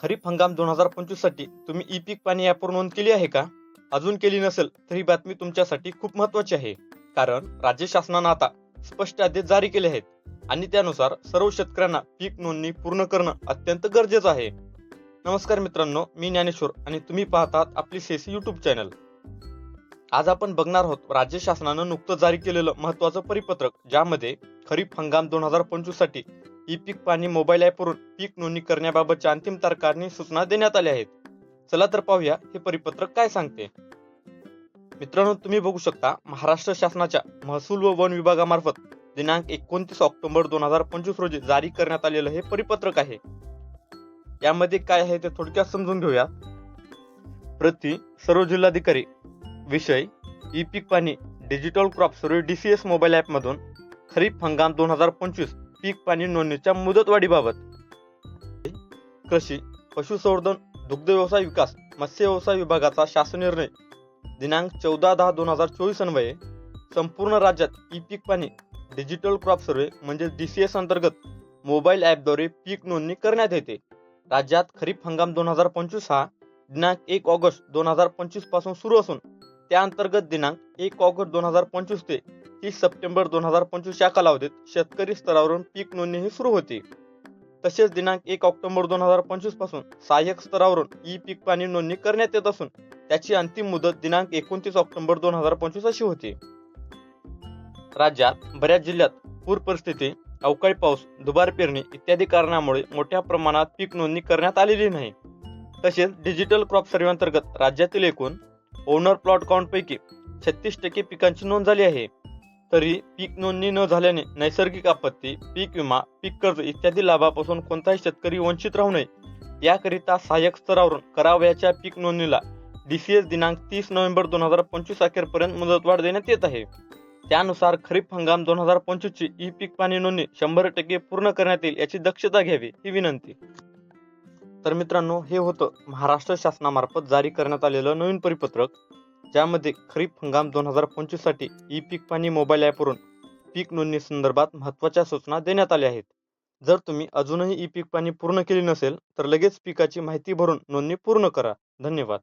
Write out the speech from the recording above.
खरीप हंगाम दोन हजार पंचवीससाठी तुम्ही ई पीक पाणी ॲपवर नोंद केली आहे का? अजून केली नसेल तर ही बातमी तुमच्यासाठी खूप महत्वाची आहे. कारण राज्य शासनानं आता स्पष्ट आदेश जारी केले आहेत आणि त्यानुसार सर्व शेतकऱ्यांना पीक नोंदणी पूर्ण करणं अत्यंत गरजेचं आहे. नमस्कार मित्रांनो मी ज्ञानेश्वर आणि तुम्ही पाहतात आपली सेसी युट्यूब चॅनल आज आपण बघणार आहोत राज्य शासनानं नुकतं जारी केलेलं महत्वाचं परिपत्रक ज्यामध्ये खरीप हंगाम दोन हजार पंचवीससाठी ई पीक पाणी मोबाईल ॲपवरून पीक नोंदणी करण्याबाबतच्या अंतिम तारखांनी सूचना देण्यात आल्या आहेत. चला तर पाहूया हे परिपत्रक काय सांगते. मित्रांनो तुम्ही बघू शकता महाराष्ट्र शासनाच्या महसूल व वन विभागामार्फत दिनांक एकोणतीस ऑक्टोबर दोन हजार पंचवीस रोजी जारी करण्यात आलेलं हे परिपत्रक आहे. यामध्ये काय आहे ते थोडक्यात समजून घेऊया. प्रति सर्व जिल्हाधिकारी विषय ई पीक पाणी digital crop survey DCS mobile ॲपमधून खरीप हंगाम दोन हजार पंचवीस पीक पाणी नोंदणीच्या मुदतवाढीबाबत. कृषी पशुसंवर्धन दुग्ध व्यवसाय विकास मत्स्य व्यवसाय विभागाचा शासन निर्णय. दिनांक चौदा दहा दोन हजार चोवीस अन्वये संपूर्ण राज्यात ई पीक पाणी डिजिटल क्रॉप सर्वे म्हणजे डी सी एस अंतर्गत मोबाईल ॲपद्वारे पीक नोंदणी करण्यात येते. राज्यात खरीप हंगाम दोन हजार पंचवीस हा दिनांक एक ऑगस्ट दोन हजार पंचवीसपासून सुरू असून त्या अंतर्गत दिनांक एक ऑगस्ट दोन हजार पंचवीस ते तीस सप्टेंबर दोन हजार पंचवीस या कालावधीत शेतकरी स्तरावरून पीक नोंदणी ही सुरू होती. तसेच दिनांक एक ऑक्टोबर दोन हजार पंचवीसपासून सहाय्यक स्तरावरून ई पीक पाणी नोंदणी करण्यात येत असून त्याची अंतिम मुदत दिनांक एकोणतीस ऑक्टोबर दोन हजार पंचवीस अशी होती. राज्यात बऱ्याच जिल्ह्यात पूर परिस्थिती अवकाळी पाऊस दुबार पेरणी इत्यादी कारणामुळे मोठ्या प्रमाणात पीक नोंदणी करण्यात आलेली नाही. तसेच डिजिटल क्रॉप सर्व्हे अंतर्गत राज्यातील एकूण ओनर प्लॉट काउंट पैकी छत्तीस टक्के पिकांची नोंद झाली आहे. तरी पीक नोंदणी न झाल्याने नैसर्गिक आपत्ती पीक विमा पीक कर्ज इत्यादी लाभापासून कोणताही शेतकरी वंचित राहू नये. याकरिता सहाय्यक स्तरावरून करावयाच्या पीक नोंदणीला डी सी एस दिनांक तीस नोव्हेंबर दोन हजार पंचवीस अखेरपर्यंत मुदतवाढ देण्यात येत आहे. त्यानुसार खरीप हंगाम दोन हजार पंचवीसची ई पीक पाणी नोंदणी शंभर टक्के पूर्ण करण्यात येईल याची दक्षता घ्यावी ही विनंती. तर मित्रांनो हे होतं महाराष्ट्र शासनामार्फत जारी करण्यात आलेलं नवीन परिपत्रक. ज्यामध्ये खरीप हंगाम दोन हजार पंचवीससाठी ई पीक पाणी मोबाईल ॲपवरून पीक नोंदणी संदर्भात महत्त्वाच्या सूचना देण्यात आल्या आहेत. जर तुम्ही अजूनही ई पीक पाणी पूर्ण केली नसेल तर लगेच पिकाची माहिती भरून नोंदणी पूर्ण करा. धन्यवाद.